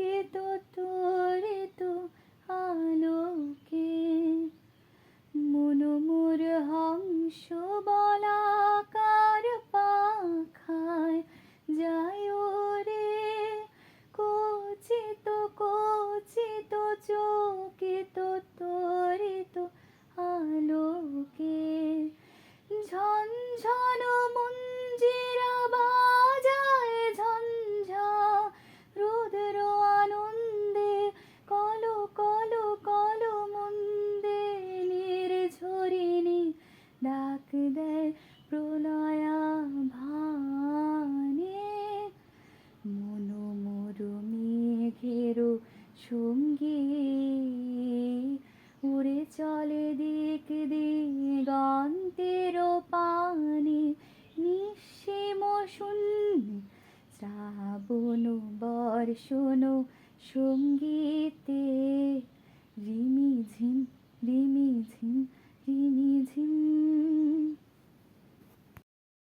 আলোকিত তো আলোকে। মনোমুর হংস বলাকার পাখায় যায় রে। কচিত কচিত তো তোর সঙ্গী। উড়ে চলে দিক দিগন্তের পানে নিঃসীম শূন্য শ্রাবণ বর্ষণ সঙ্গীতে।